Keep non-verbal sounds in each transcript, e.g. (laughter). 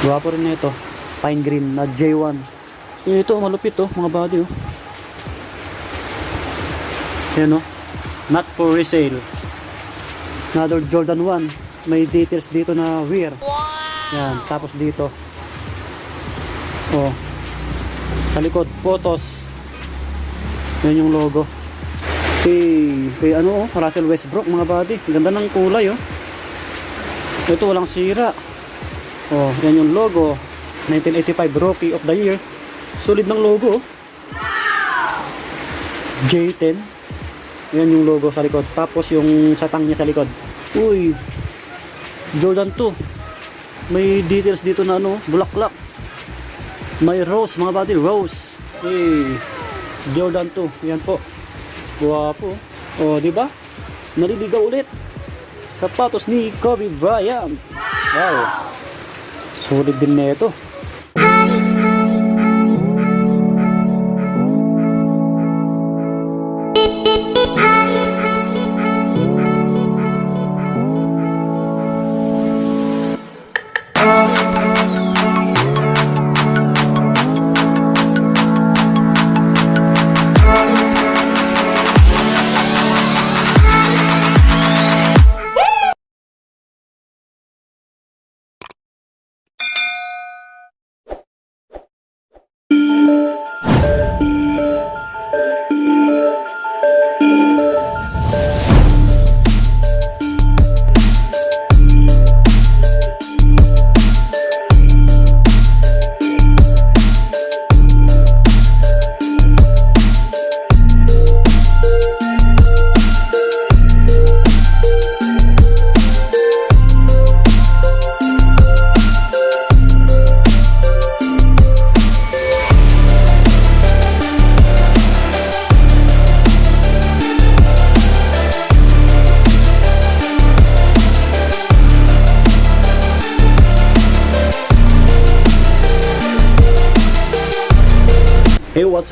Gwapo rin na ito. Pine green na J1. Eh, Ito, malupit to, mga body oh. Yan oh. Not for resale. Another Jordan 1. May details dito na wear. Yan, tapos dito. Oh. Sa likod, photos. Yan yung logo. Kay, kay ano oh, Russell Westbrook mga body. Ganda ng kulay oh. Ito walang sira. Oh, yan yung logo. 1985 Rookie of the Year. Solid ng logo. oh. J10. Yan yung logo sa likod. Tapos yung satang niya sa likod. Uy. Jordan 2. May details dito na ano, bulaklak. May rose, mga buddy, rose. Hey. Jordan 2. Yan po. Guwapo. Oh, di ba? Naliligaw ulit. Sapatos ni Kobe Bryant. Wow. Solid din na ito.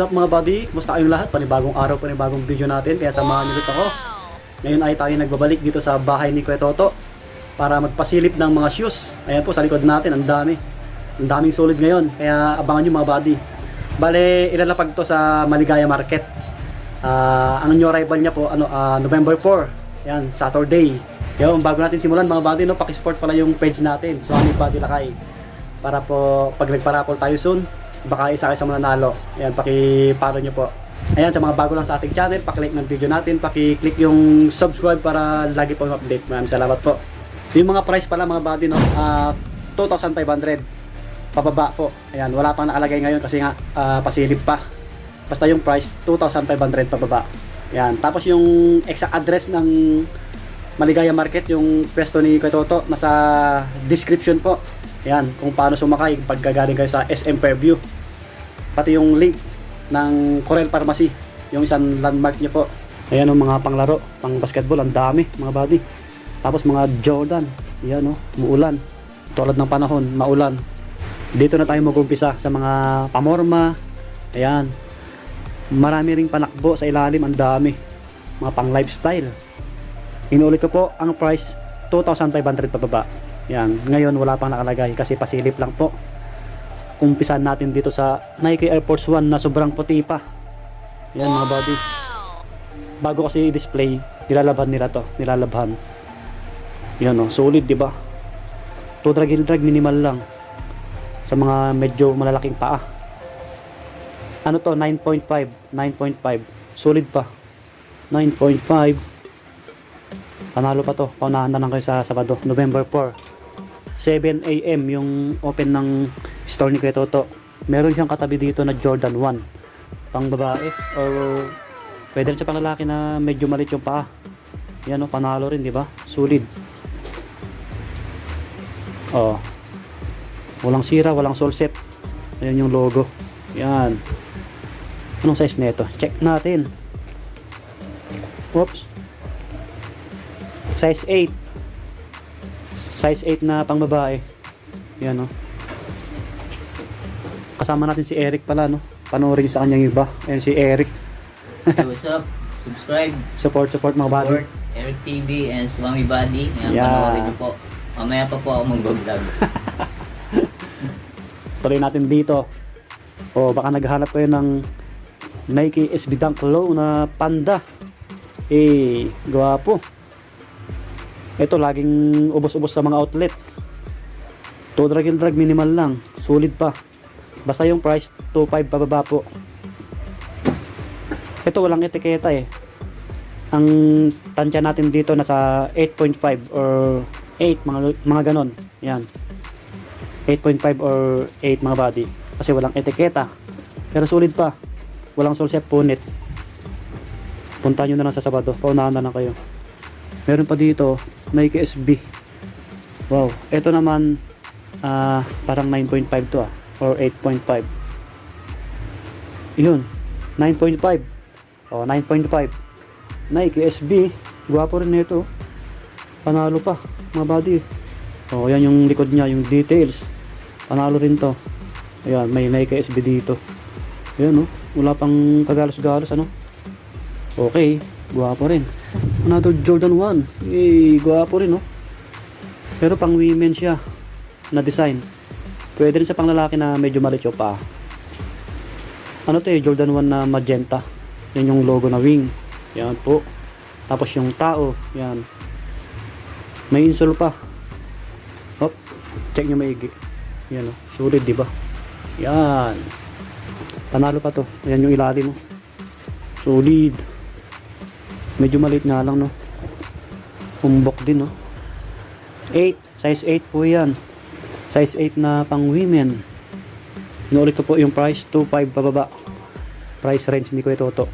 Up mga buddy? Kumusta kayong lahat? Panibagong araw, panibagong video natin. Kaya samahan niyo ako. Ngayon ay tayo nagbabalik dito sa bahay ni Kuya para magpasilip ng mga shoes. Ayan po sa likod natin, ang dami. Ang daming solid ngayon. Kaya abangan niyo mga buddy. Bale, ilalapag to sa Maligaya Market. Ah, ang new arrival niya po, ano, ah, November 4. Yan, Saturday. Yung bago natin simulan mga buddy, no, pakisupport pala yung page natin, Swami Buddy Lakay. Para po, pag nagparapol tayo soon, baka isa kayo sa mananalo. Ayan, paki-follow nyo po. Ayan, sa mga bago lang sa ating channel, paki-like ng video natin, paki-click yung subscribe para lagi po update. Maraming salamat po. Yung mga price pala mga buddy, no, ah, 2,500 pababa po. Ayan, wala pang nakalagay ngayon kasi nga ah, pasilip pa. Basta yung price 2,500 pababa. Ayan, tapos yung exact address ng Maligaya Market, yung pwesto ni Kuya Toto, nasa description po. Ayan, kung paano sumakay pag gagaling kayo sa SM Fairview. Pati yung link ng Corel Pharmacy, yung isang landmark niyo po. Ayan ang mga panglaro, pang basketball, ang dami mga buddy. Tapos mga Jordan, ayan o, muulan. Tulad ng panahon, maulan. Dito na tayo mag-umpisa sa mga pamorma. Ayan. Marami ring panakbo sa ilalim, ang dami. Mga pang lifestyle. Inulit ko po ang price 2,500 pababa. Yan, ngayon wala pang nakalagay kasi pasilip lang po. Umpisan natin dito sa Nike Air Force 1 na sobrang puti pa. Yan mga buddy. Bago kasi i-display, nilalabhan nila to, nilalabhan. Yan oh, solid 'di ba? To drag drag minimal lang. Sa mga medyo malalaking paa. Ano to? 9.5, 9.5. Solid pa. 9.5 Panalo pa to. Paunahan na lang kayo sa Sabado, November 4. 7 a.m. yung open ng store ni Kuya Toto. Meron siyang katabi dito na Jordan 1. Pang babae. Or pwede rin sa pang lalaki na medyo malit yung paa. Yan o, panalo rin, di ba? Solid. Oh. Walang sira, walang sol set. Ayan yung logo. Yan. Anong size nito? Check natin. Oops size 8 size 8 na pang babae yan no kasama natin si Eric pala no panoorin nyo sa kanyang iba ayan si Eric Hey, what's up? Subscribe, support support mga buddy support Eric TV and Swami Buddy. Ngayon, Yeah. panoorin niyo po. Mamaya pa po ako mag-vlog. (laughs) Tuloy natin dito. O baka naghahanap kayo ng Nike SB Dunk Low na panda. Eh, gwapo. Ito, laging ubos-ubos sa mga outlet. To drag and drag minimal lang. Sulit pa. Basta yung price, 2.5 pababa po. Ito, walang etiketa eh. Ang tansya natin dito nasa 8.5 or 8, mga, mga ganon. Yan. 8.5 or 8 mga body. Kasi walang etiketa. Pero sulit pa. Walang solsep punit. Punta nyo na lang sa Sabado. Paunahan na lang kayo. Meron pa dito, Nike SB. Wow. Ito naman, ah parang 9.5 to ah. Or 8.5. Yun. 9.5. Oh, 9.5. Nike SB. Gwapo rin nito. Panalo pa. Mga body. Oh, yan yung likod niya, yung details. Panalo rin to. Ayan, may Nike SB dito. Ayan, oh. Wala pang kagalos-galos, ano. Okay, gwapo rin. Another Jordan 1. Eh, gwapo rin, oh. Pero pang women siya na design. Pwede rin sa pang lalaki na medyo malityo pa. Ano to eh, Jordan 1 na magenta. Yan yung logo na wing. Yan po. Tapos yung tao, yan. May insole pa. Hop, check nyo maigi. Yan o, sulit di ba? Yan. Panalo pa to. Ayan yung ilalim mo. Solid. Medyo maliit nga lang no. Umbok din no. 8, size 8 po yan. Size 8 na pang women. Inuulit ko po yung price, 2.5 pababa. Price range ni Kuya Toto.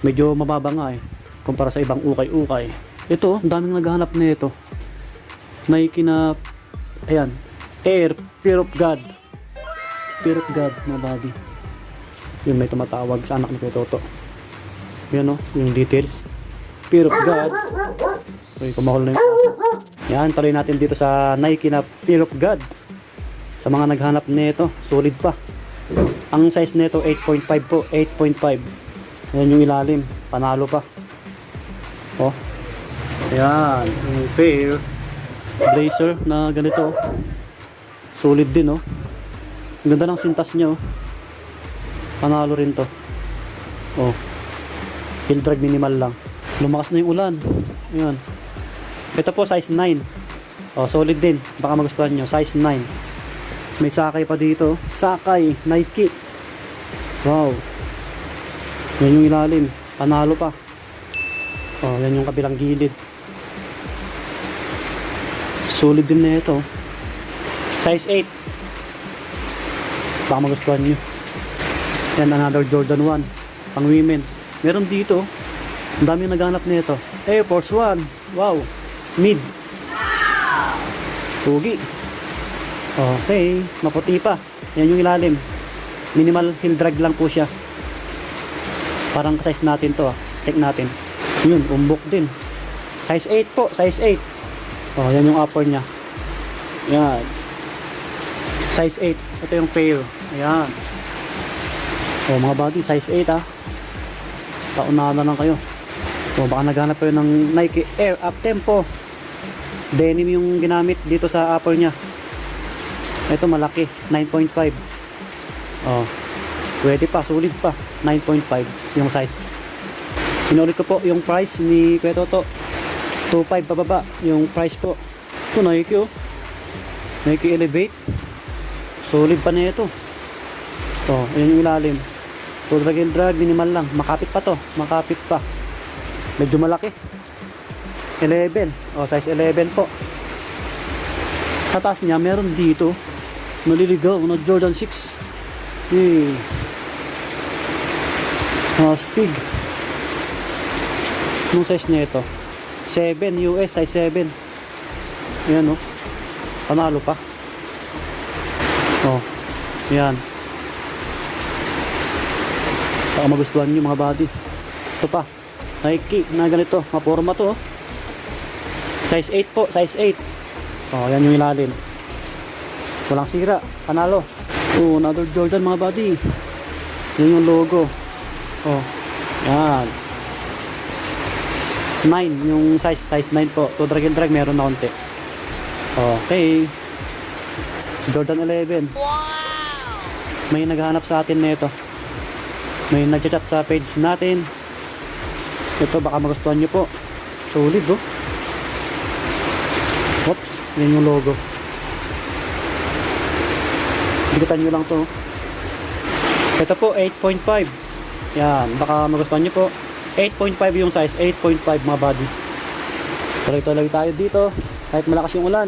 Medyo mababa nga eh. Kumpara sa ibang ukay-ukay. Ito, daming naghahanap na ito. Nike na, ayan, Air, Fear of God. Fear of God, mga body. Yun, may tumatawag sa anak ni Toto. Yan o, yung details. Fear of God. Uy, kumahol na yung aso. Yan, tuloy natin dito sa Nike na Fear of God. Sa mga naghanap nito, solid pa. Ang size nito 8.5 po, 8.5. Yan yung ilalim, panalo pa. Oh. Yan, yung pair blazer na ganito. oh. Solid din oh. Ang ganda ng sintas niya oh. Panalo rin to. Oh. Heel drag minimal lang. Lumakas na yung ulan. Ayan. Ito po size 9. Oh, solid din. Baka magustuhan nyo. Size 9. May sakay pa dito. Sakay. Nike. Wow. Yan yung ilalim. Panalo pa. Oh, yan yung kabilang gilid. Solid din na ito. Size 8. Baka magustuhan nyo. Yan, another Jordan 1. Pang women. Meron dito. Ang dami naghanap nito. Air Force 1. Wow. Mid. Pugi. Okay. Maputi pa. Yan yung ilalim. Minimal heel drag lang po siya. Parang size natin to ah. Check natin. Yun, umbok din. Size 8 po. Size 8. Oh, yan yung upper niya. Yan. Size 8. Ito yung pair. Ayan. Oh, mga body, size 8 ah. Paunahan na lang kayo. Oh, baka naghanap kayo ng Nike Air Up Tempo. Denim yung ginamit dito sa upper niya. Ito malaki, 9.5. Oh. Pwede pa, sulit pa. 9.5 yung size. Sinulit ko po yung price ni Kuya Toto. 2.5 pababa yung price po. Ito Nike oh. Nike Elevate. Solid pa na ito. Oh, ayan yung ilalim. So drag and drag, minimal lang. Makapit pa to. Makapit pa. Medyo malaki. 11. Oh, size 11 po. Sa taas niya, meron dito. Naliligaw na Jordan 6. Yay. Oh, Stig. Anong size niya ito? 7 US size 7. Ayan oh. Panalo pa. Oh. Ayan. Baka magustuhan nyo mga body. Ito pa. Nike na ganito. Mga forma to. oh. Size 8 po. Size 8. Oh, yan yung ilalim. Walang sira. Panalo. Oh, another Jordan mga body. Yan yung logo. Oh. Yan. 9 yung size. Size 9 po. To drag and drag meron na konti. Okay. Jordan 11. Wow! May naghahanap sa atin nito. May nagchat sa page natin. Ito baka magustuhan nyo po. Solid oh. Oops, yan yung logo. Bigitan nyo lang to. oh. Ito po, 8.5. Yan, baka magustuhan nyo po. 8.5 yung size, 8.5 mga body. Tuloy-tuloy tayo dito. Kahit malakas yung ulan.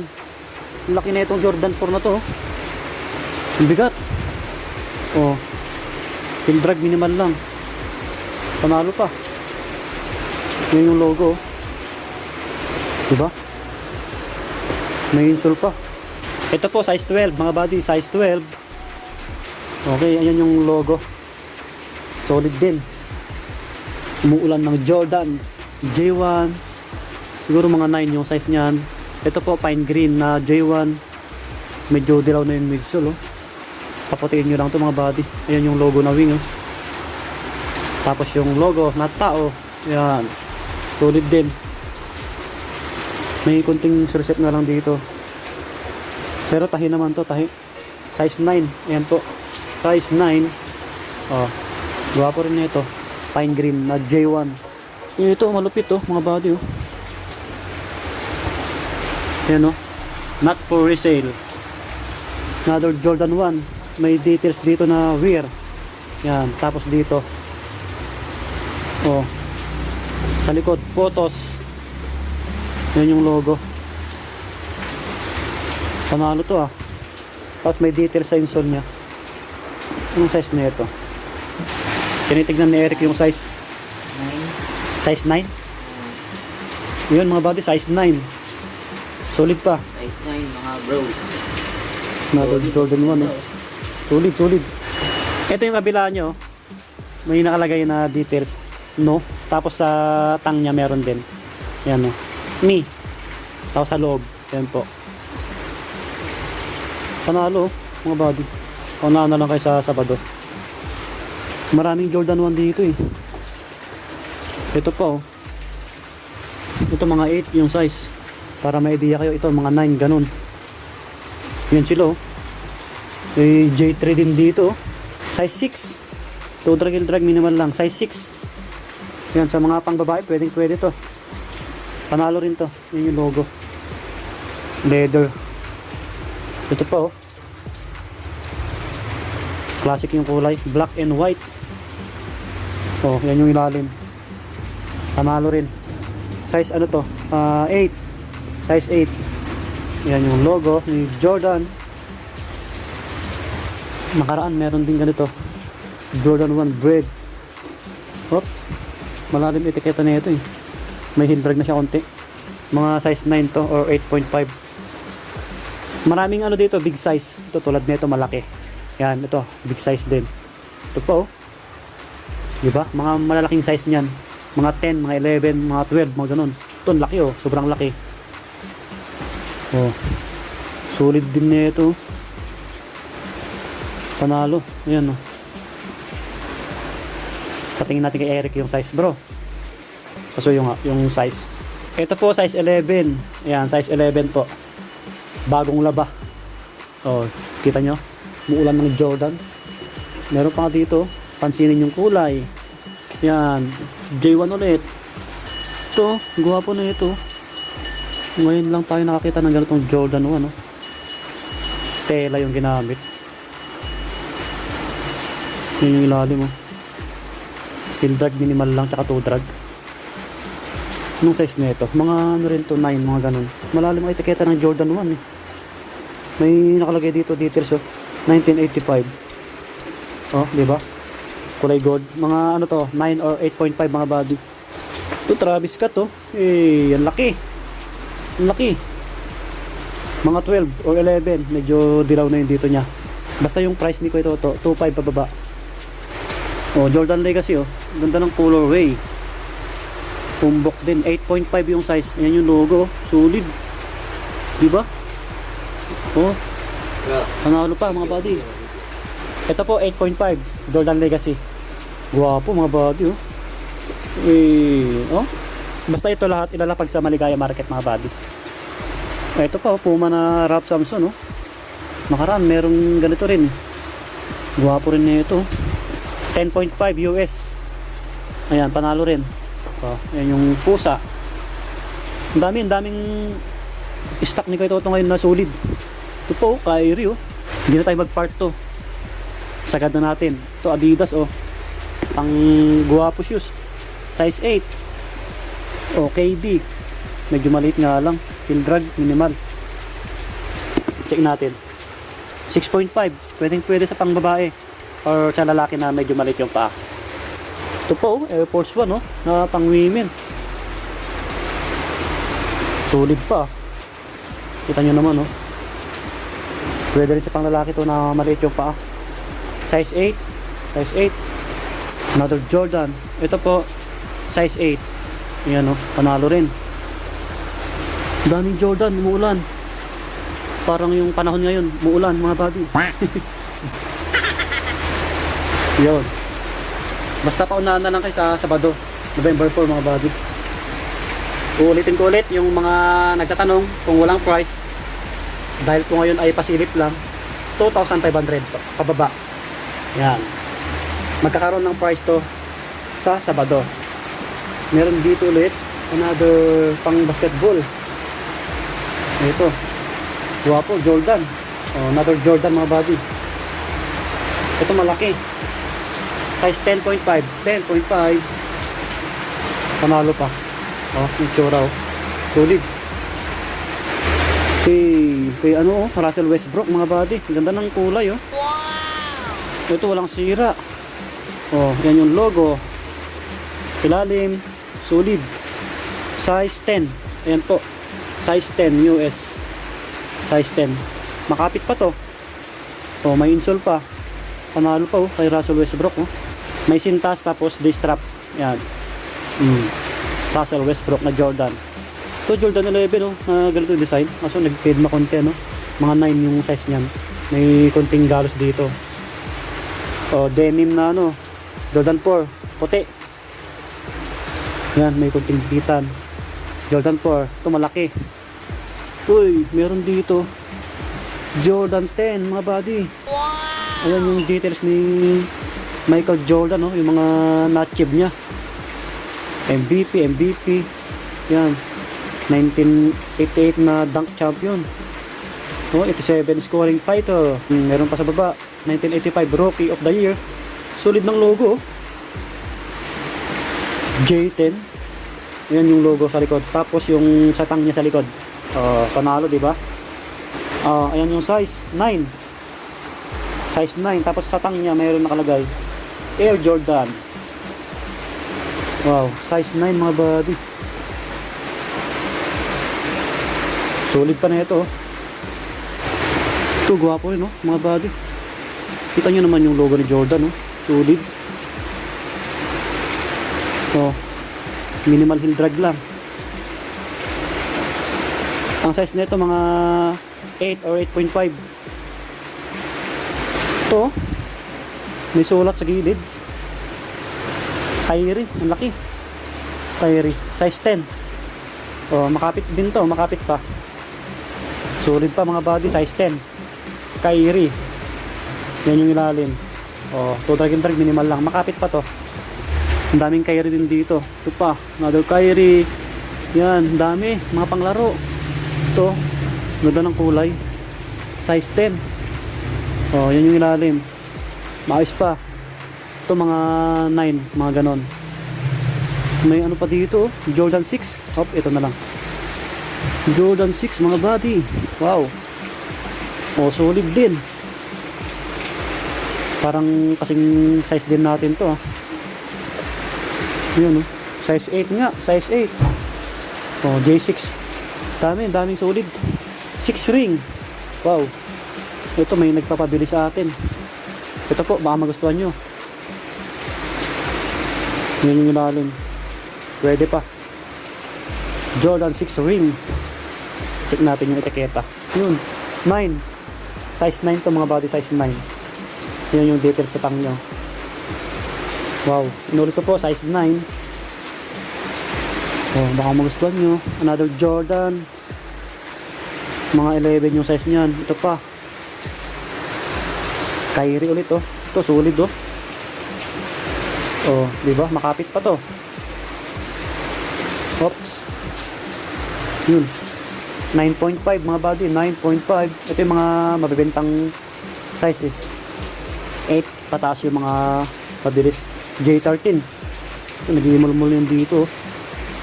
Ang laki na itong Jordan 4 na to. oh. Ang bigat. Oh. Yung drag minimal lang. Panalo pa. Yan yung logo. Diba? May insole pa. Ito po, size 12. Mga body, size 12. Okay, ayan yung logo. Solid din. Umuulan ng Jordan. J1. Siguro mga 9 yung size niyan. Ito po, pine green na J1. Medyo dilaw na yung midsole. Oh. Paputiin nyo lang to mga body. Ayan yung logo na wing. Oh. Tapos yung logo na tao. Ayan. Solid din. May kunting reset na lang dito. Pero tahi naman to, tahi. Size 9. Ayan po. Size 9. Oh. Gwapo rin nito. Pine green na J1. Ito, malupit to, mga body oh. Ayan oh. Not for resale. Another Jordan 1. May details dito na wear. Yan. Tapos dito. Oh. Sa likod, photos. Yan yung logo. Panalo to ah. Tapos may details sa insole niya. Anong size na ito? Tinitignan ni Eric yung size. 9. Size 9? Yun mga body, size 9. Solid pa. Size 9 mga bro. Another Jordan 1 oh. Solid, solid. Ito yung kabila nyo. May nakalagay na details. No. Tapos sa tang niya meron din. Yan oh. Me. Tapos sa loob. Yan po. Panalo mga body. Panalo na lang kayo sa Sabado. Maraming Jordan 1 dito eh. Ito pa oh. Ito mga 8 yung size. Para may idea kayo ito mga 9 ganun. Yan sila oh. May J3 din dito. oh. Size 6. To drag and drag minimal lang. Size 6. Yan sa mga pang babae pwedeng pwede to. Panalo rin to. Yan yung logo. Leather. Ito pa oh. Classic yung kulay. Black and white. Oh, yan yung ilalim. Panalo rin. Size ano to? Ah, 8. Size 8. Yan yung logo ni Jordan. Nakaraan meron din ganito. Jordan 1 bread. Hop. Malalim etiketa na ito eh. May heel drag na siya konti. Mga size 9 to or 8.5. Maraming ano dito, big size. Ito tulad nito malaki. Yan, ito, big size din. Ito po oh. Diba? Mga malalaking size niyan. Mga 10, mga 11, mga 12, mga ganun. Ito, laki oh. Sobrang laki. Oh. Solid din na ito. Panalo. Ayan oh. Patingin natin kay Eric yung size bro. Kaso yung, yung size. Ito po size 11. Ayan, size 11 po. Bagong laba. Oh, kita nyo? Muulan ng Jordan. Meron pa dito. Pansinin yung kulay. Yan. J1 ulit. Ito, guwapo na ito. Ngayon lang tayo nakakita ng ganitong Jordan 1. No? Tela yung ginamit. Yun yung ilalim. Oh. Steel drag minimal lang tsaka 2 drag. Anong size na ito? Mga ano rin to, 9, mga ganun. Malalim ang etiketa ng Jordan 1 eh. May nakalagay dito details oh. 1985. Oh, di ba? Kulay gold. Mga ano to, 9 or 8.5 mga body. Ito Travis Scott oh. Eh, yan laki. Ang laki. Mga 12 or 11. Medyo dilaw na yung dito niya. Basta yung price ni ko ito, to, 2.5 pababa. Oh, Jordan Legacy oh. Ganda ng colorway. Pumbok din. 8.5 yung size. Ayan yung logo. oh. Solid. Di ba? Oh. Panalo pa mga buddy. Ito po 8.5 Jordan Legacy. Guwapo mga buddy oh. Eh, oh. Basta ito lahat ilalapag sa Maligaya Market mga buddy. Ito pa oh, Puma na Rap Samson oh. Nakaraan merong ganito rin. Gwapo rin na ito. 10.5 US. Ayan, panalo rin. Oh, ayan yung pusa. Ang dami, ang daming stock ni Kuya Toto ngayon na solid. Ito po, Kyrie oh. Hindi na tayo mag-part to. Sagad na natin. Ito Adidas oh. Ang guwapo shoes. Size 8. Oh, KD. Medyo maliit nga lang. Field drag, minimal. Check natin. 6.5. Pwedeng pwede sa pangbabae. Or sa lalaki na medyo maliit yung paa. Ito po, oh, Air Force 1, oh, na pang women. Solid pa. Kita nyo naman, oh. Pwede rin sa pang lalaki to na maliit yung paa. Size 8. Size 8. Another Jordan. Ito po, size 8. Yan, oh, panalo rin. Daming Jordan, umuulan. Parang yung panahon ngayon, umuulan mga buddy. (laughs) Yun. Basta paunahan na lang kayo sa Sabado, November 4 mga buddy. Uulitin ko ulit yung mga nagtatanong kung walang price. Dahil po ngayon ay pasilip lang, 2,500 pa- pababa. Yan. Magkakaroon ng price to sa Sabado. Meron dito ulit, another pang basketball. Ito. Guwapo, Jordan. Oh, another Jordan mga buddy. Ito malaki. Size 10.5. 10.5. Panalo pa. Oh, yung tsura oh. Solid. Kay, kay ano oh, Russell Westbrook mga buddy. Ganda ng kulay oh. Ito walang sira. Oh, yan yung logo. Ilalim, solid. Size 10. Ayan po. Size 10 US. Size 10. Makapit pa to. Oh, may insole pa. Panalo pa oh, kay Russell Westbrook oh. May sintas tapos D-strap. Yan. Mm. Russell Westbrook na Jordan. Ito Jordan 11 oh, na ganito yung design. Kaso nag-fade na konti no. Mga 9 yung size niyan. May konting galos dito. Oh, denim na ano. Jordan 4, puti. Yan, may konting bitan. Jordan 4, ito malaki. Uy, meron dito. Jordan 10, mga buddy. Ayan yung details ni Michael Jordan, no? yung mga notchib niya. MVP, MVP. Yan. 1988 na dunk champion. Oh, 87 scoring title. Hmm, meron pa sa baba. 1985 Rookie of the Year. Solid ng logo. oh. J10. Yan yung logo sa likod. Tapos yung satang niya sa likod. Oh, panalo, di ba? Ah, ayan yung size 9. Size 9 tapos sa tang niya mayroon nakalagay Air Jordan. Wow, size 9 mga buddy. Solid pa na ito. oh. Ito gwapo rin, no? mga buddy. Kita nyo naman yung logo ni Jordan, no? Solid. Oh, minimal heel drag lang. Ang size nito mga 8 or 8.5. Ito, oh. May sulat sa gilid. Kyrie, ang laki. Kyrie, size 10. Oh, makapit din to, makapit pa. Solid pa mga body, size 10. Kyrie. Yan yung ilalim. Oh, to drag and drag minimal lang. Makapit pa to. Ang daming Kyrie din dito. Ito pa, another Kyrie. Yan, dami, mga panglaro. Ito, ganda ng kulay. Size 10. Oh, yan yung ilalim. Maayos pa. Ito mga 9, mga ganon. May ano pa dito, oh, Jordan 6. Hop, ito na lang. Jordan 6 mga buddy. Wow. Oh, solid din. Parang kasing size din natin to. ah. Yun oh. Size 8 nga, size 8. Oh, J6. Dami, daming solid. 6 ring. Wow. Ito may nagpapabili sa atin. Ito po, baka magustuhan nyo. Yan yung ilalim. Pwede pa. Jordan 6 ring. Check natin yung etiketa. Yun. 9. Size 9 to mga body size 9. Yan yung details sa tang nyo. Wow. Inulit ko po, size 9. Oh, baka magustuhan nyo. Another Jordan. Mga 11 yung size niyan. Ito pa. Kyrie ulit oh. Ito, solid oh. Oh, di ba? Makapit pa to. Oops. Yun. 9.5 mga buddy, 9.5. Ito yung mga mabibentang size eh. 8 pataas yung mga mabilis. J13. Ito, nagimulmul yung dito. oh.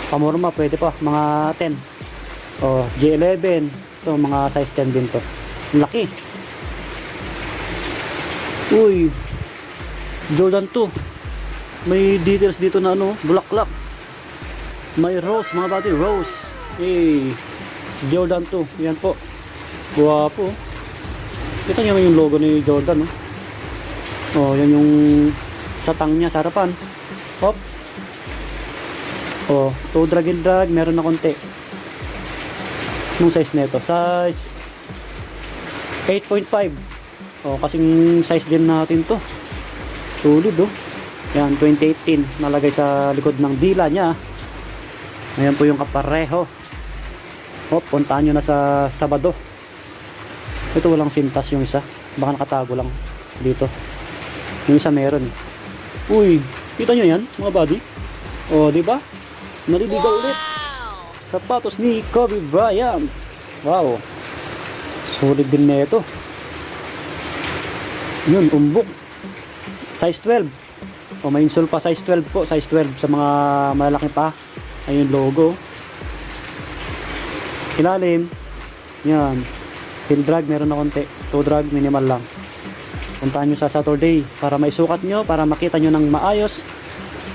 Pamorma, pwede pa. Mga 10. Oh, J11. Ito, mga size 10 din to. Laki. Uy. Jordan 2. May details dito na ano, bulaklak. May rose, mga buddy, rose. Hey. Jordan 2. Yan po. Guwapo. Kita niyo yung logo ni Jordan, oh. Oh, yan yung satang niya sa harapan. Hop. Oh, to drag and drag, meron na konti. Anong size nito? Size 8.5. Oh, kasing size din natin to. Sulit oh. Yan, 2018. Nalagay sa likod ng dila niya. Ayan po yung kapareho. Hop, puntahan nyo na sa Sabado. Ito walang sintas yung isa. Baka nakatago lang dito. Yung isa meron. Uy, kita nyo yan, mga buddy? O, di ba? Naliligaw ulit. Sapatos ni Kobe Bryant. Wow. Solid din na ito. Yun, umbok. Size 12. O, may insole pa size 12 po. Size 12 sa mga malalaki pa. Ayun logo. Ilalim. Yan. Heel drag meron na konti. Toe drag minimal lang. Puntahan nyo sa Saturday para maisukat nyo, para makita nyo ng maayos.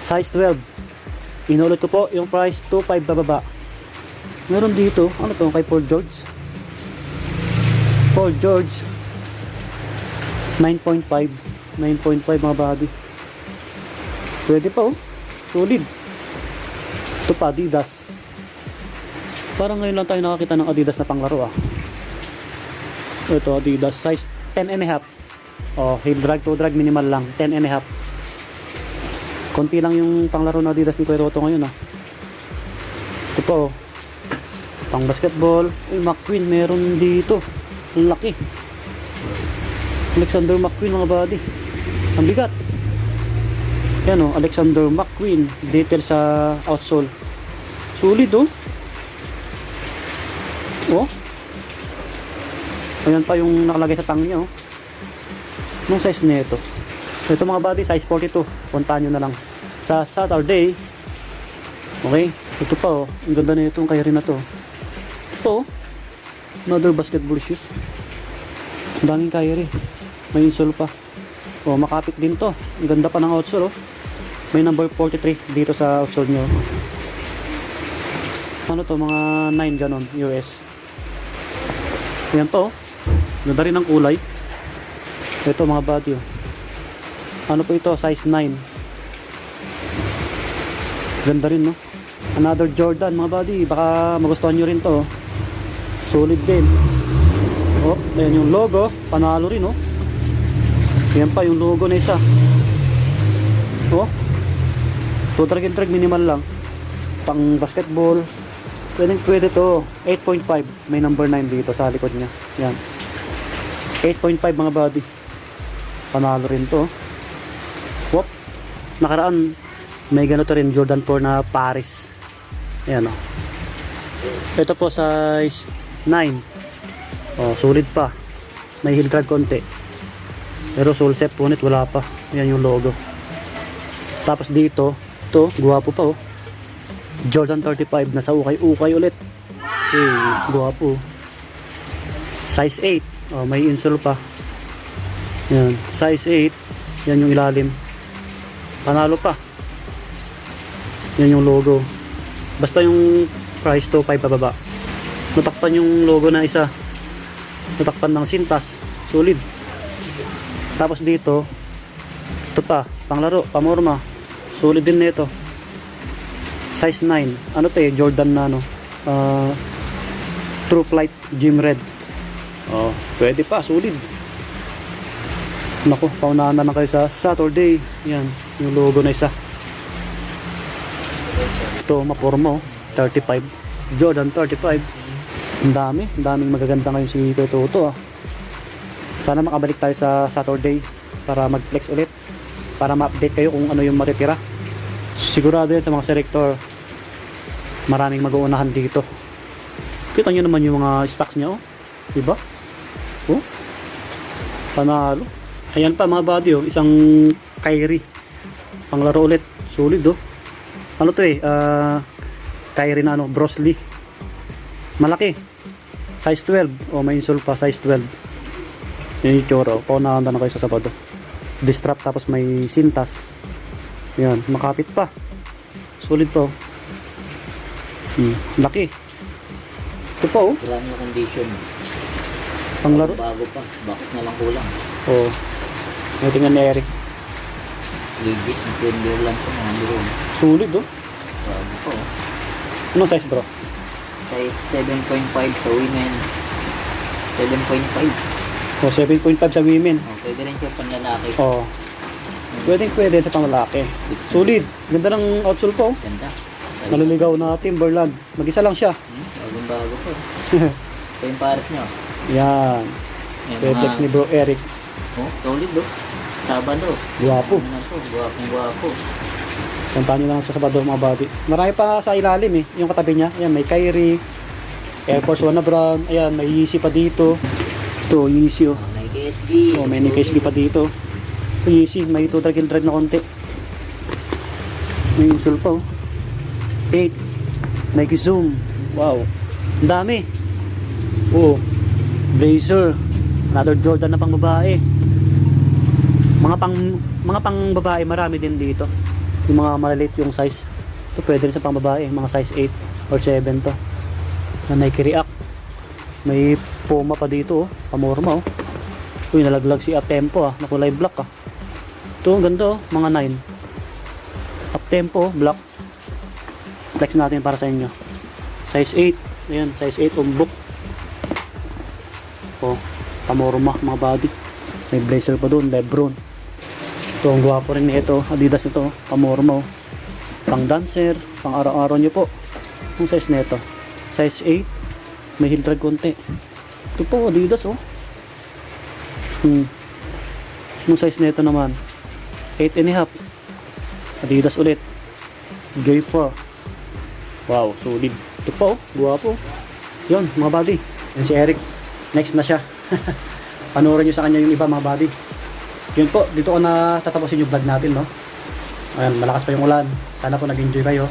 Size 12. Inulit ko po yung price 2.5 bababa. Meron dito, ano to, kay Paul George? Paul George 9.5 9.5 mga body pwede pa oh. Solid. Ito pa Adidas. Parang ngayon lang tayo nakakita ng Adidas na panglaro ah. Ito Adidas. Size 10 and a half. Oh heel drag to drag minimal lang. 10 and a half. Konti lang yung panglaro na Adidas ni Kuya Roto ngayon ah. Ito pa oh. Pang basketball. Uy McQueen meron dito. Laki Alexander McQueen mga buddy. Ang bigat. Yan o Alexander McQueen. Detail sa outsole. Sulit oh. Oh. Ayan pa yung nakalagay sa tang niya oh. Nung size nito? Ito mga buddy size 42 puntahan nyo na lang. Sa Saturday. Okay. Ito pa oh. Ang ganda na itong kaya rin na to. Ito oh. Another basketball shoes. Ang daming Kyrie may insole pa. Oh makapit din to. Ang ganda pa ng outsole oh. May number 43 dito sa outsole nyo. Ano to mga 9 ganon US yan to oh. Ganda rin ang kulay. Ito mga body oh. Ano po ito size 9 ganda rin no? Another Jordan mga body. Baka magustuhan nyo rin to oh. Solid din. Oh ayan yung logo. Panalo rin oh yan pa yung logo na isa. Oh. So drag and drag minimal lang. Pang basketball. Pwede pwede to. 8.5 may number 9 dito sa likod niya. Yan. 8.5 mga body panalo rin to. Whoop nakaraan may ganito rin Jordan 4 na Paris. Yan oh. Ito po size 9 oh sulit pa. May heel drag konti pero soul set punit wala pa. Yan yung logo. Tapos dito to guwapo pa oh. Jordan 35 nasa ukay ukay ulit. Okay guwapo. Size 8 oh, may insole pa. Yan size 8 yan yung ilalim. Panalo pa. Yan yung logo. Basta yung price to 5 pababa. Natakpan yung logo na isa. Natakpan ng sintas. Solid tapos dito ito pa panglaro pamorma solid din nito size 9 ano to eh Jordan na ano uh, True Flight Gym Red oh pwede pa solid Naku, paunahan na lang kayo sa Saturday. Yan, yung logo na isa. Ito, maporma oh. 35. Jordan 35. Ang dami. Ang daming magaganda ngayon si Kuya Toto ah. Sana makabalik tayo sa Saturday. para mag-flex ulit. Para ma-update kayo kung ano yung matitira. Sigurado yan sa mga selector. Maraming mag-uunahan dito. Kita nyo naman yung mga stocks niya, oh. Diba? Oh. Panalo. Ayan pa mga buddy, oh. Isang Kyrie. Panglaro ulit. Solid, oh. Ano to eh? Ah... Kyrie na ano, Brosley. Malaki. Size 12. O, may insole pa, size 12. Yan yung tsura. Paunahan na kayo sa Sabado. Distrap tapos may sintas. Yan, makapit pa. Solid pa. Hmm, laki. Ito pa oh, Wala yung condition. panglaro. Bago pa. Box na lang kulang. Oh. May tingnan ni Eric. Legit. Nintendo lang po. Solid oh. Bago pa oh. Anong size bro? Size 7.5 sa women's. 7.5. Oh, 7.5 sa women. Oh, pwede rin siya panlalaki. Oh. Pwedeng pwede sa panglalaki. Solid. Ganda ng outsole po. oh. Ganda. Naliligaw na Timberland. Mag-isa lang siya. Hmm, bagong bago po. (laughs) Ito yung pares nyo. Yan. Yan, Reflex ni Bro Eric. Oh, solid oh. Sabado. Guwapo. Ano na po, guwapong guwapo. Puntahan nyo lang sa Sabado mga buddy. Marami pa sa ilalim eh. Yung katabi niya. Ayan, may Kyrie. Air Force One na brand. Ayan, may Yeezy pa dito. Ito, Yeezy oh. Oh, Nike SB. Oh, may Nike SB pa dito. Ito, Yeezy. May total kill drive na konti. May usul pa oh. 8. Nike Zoom. Wow. Ang dami. Oh. Blazer. Another Jordan na pang babae. Mga pang mga pang babae marami din dito. Yung mga maliliit yung size. Ito pwede rin sa pang babae, mga size 8 or 7 to. Na Nike React. May Puma pa dito oh, pamorma oh. Uy, nalaglag si Uptempo ah, na kulay black ah. Ito, ang ganda oh, mga 9. Uptempo, black. Flex natin para sa inyo. Size 8. Ayan, size 8 umbok. Oh, pamorma mga body. May blazer pa doon, Lebron. Ito, ang gwapo rin nito. Adidas ito, pamorma oh. Pang dancer, pang araw-araw nyo po. Ang size nito. Size 8. May heel drag konti. Ito po, Adidas oh. Hmm. Yung size nito naman. 8 and a half. Adidas ulit. Gay pa. Wow, solid. Ito po, oh. Guwapo. Yun, mga buddy. Yan si Eric. Next na siya. (laughs) Panoorin nyo sa kanya yung iba mga buddy. Yun po, dito ko na tatapusin yung vlog natin, no? Ayan, malakas pa yung ulan. Sana po nag-enjoy kayo.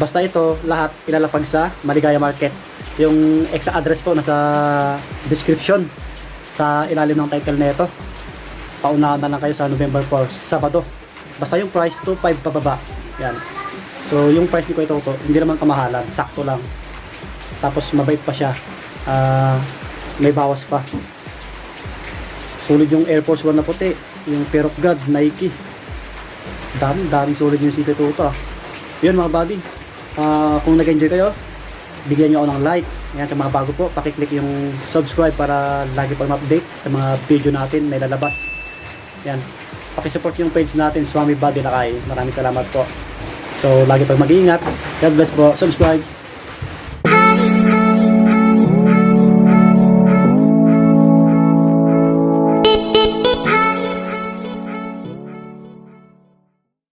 Basta ito, lahat ilalapag sa Maligaya Market. Yung exact address po nasa description sa ilalim ng title nito. Paunahan na kayo sa November 4, Sabado. Basta yung price 2.5 pababa. Yan. So, yung price ni Kuya Toto, hindi naman kamahalan. Sakto lang. Tapos, mabait pa siya. Ah, may bawas pa. Sulit yung Air Force One na puti. Yung Pair of God, Nike. Dami, daming sulit yung si Kuya Toto. ah. Yun mga buddy. Ah, kung nag-enjoy kayo, bigyan nyo ako ng like. Yan, sa mga bago po, pakiclick yung subscribe para lagi pa ma-update sa mga video natin may lalabas. Yan. Pakisupport yung page natin, Swami Body Lakay. Maraming salamat po. So, lagi pag mag-iingat. God bless po. Subscribe.